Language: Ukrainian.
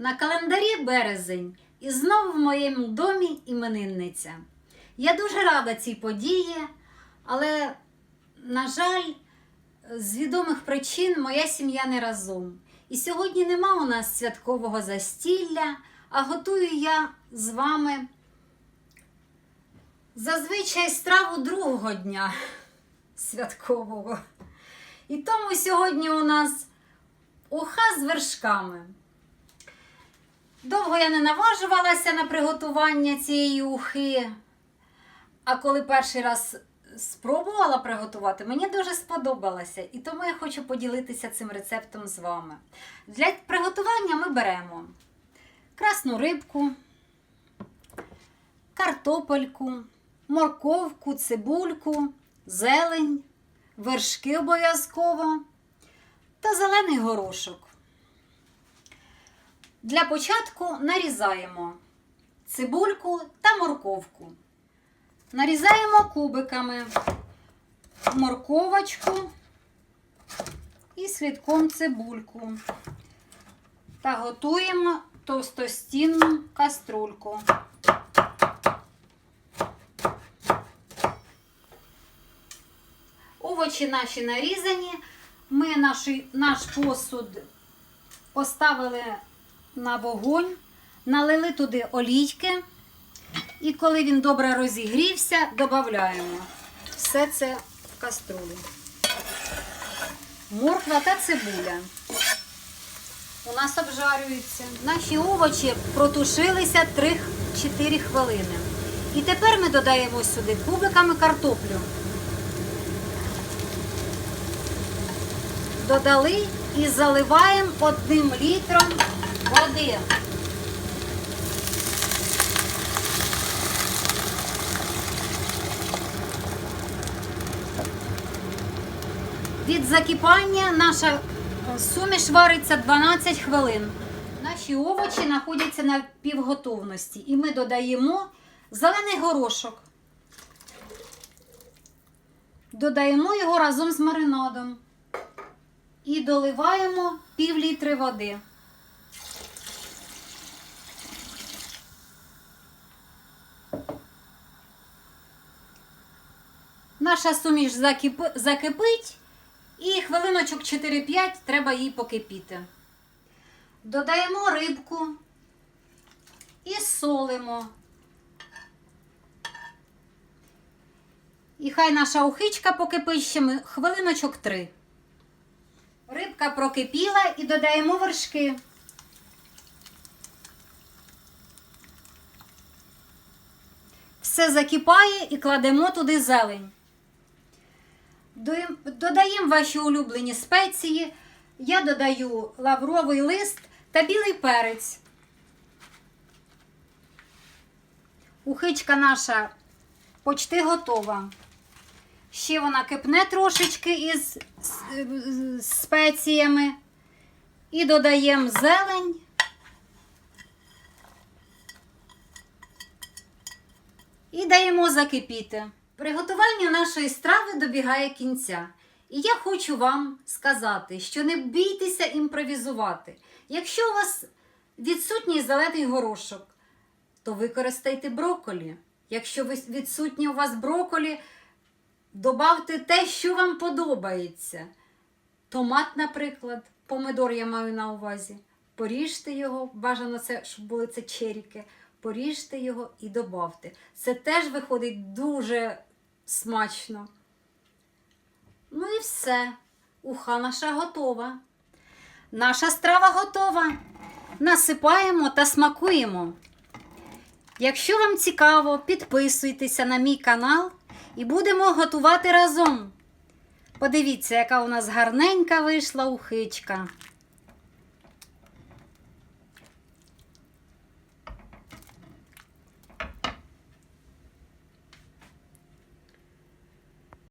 На календарі березень і знову в моєму домі іменинниця. Я дуже рада цій події, але, на жаль, з відомих причин моя сім'я не разом. І сьогодні нема у нас святкового застілля, а готую я з вами зазвичай страву другого дня святкового. І тому сьогодні у нас уха з вершками. Довго я не наважувалася на приготування цієї ухи. А коли перший раз спробувала приготувати, мені дуже сподобалося. І тому я хочу поділитися цим рецептом з вами. Для приготування ми беремо красну рибку, картопельку, морковку, цибульку, зелень, вершки обов'язково та зелений горошок. Для початку нарізаємо цибульку та морковку. Нарізаємо кубиками морковочку і слідком цибульку. Та готуємо товстостінну каструльку. Овочі наші нарізані. Ми наш, наш посуд поставили на вогонь, налили туди олійки. І коли він добре розігрівся, додаємо все це в каструлю. Морква та цибуля. У нас обжарюються. Наші овочі протушилися 3-4 хвилини. І тепер ми додаємо сюди кубиками картоплю. Додали і заливаємо одним літром води. Від закипання наша е, суміш вариться 12 хвилин. Наші овочі знаходяться на півготовності і ми додаємо зелений горошок. Додаємо його разом з маринадом і доливаємо пів літри води. Наша суміш закипи- закипить і хвилиночок 4-5 треба їй покипіти. Додаємо рибку і солимо. І хай наша ухичка покипить ще хвилиночок 3. Рибка прокипіла і додаємо вершки. Все закипає і кладемо туди зелень. Додаємо ваші улюблені спеції. Я додаю лавровий лист та білий перець. Ухичка наша почти готова. Ще вона кипне трошечки із спеціями. І додаємо зелень. І даємо закипіти. Приготування нашої страви добігає кінця. І я хочу вам сказати, що не бійтеся імпровізувати. Якщо у вас відсутній зелений горошок, то використайте брокколі. Якщо відсутній у вас брокколі, добавте те, що вам подобається. Томат, наприклад, помидор я маю на увазі. Поріжте його, бажано це, щоб були це черіки. Поріжте його і добавте. Це теж виходить дуже смачно. Ну і все. Уха наша готова. Наша страва готова. Насипаємо та смакуємо. Якщо вам цікаво, підписуйтеся на мій канал і будемо готувати разом. Подивіться, яка у нас гарненька вийшла ухичка.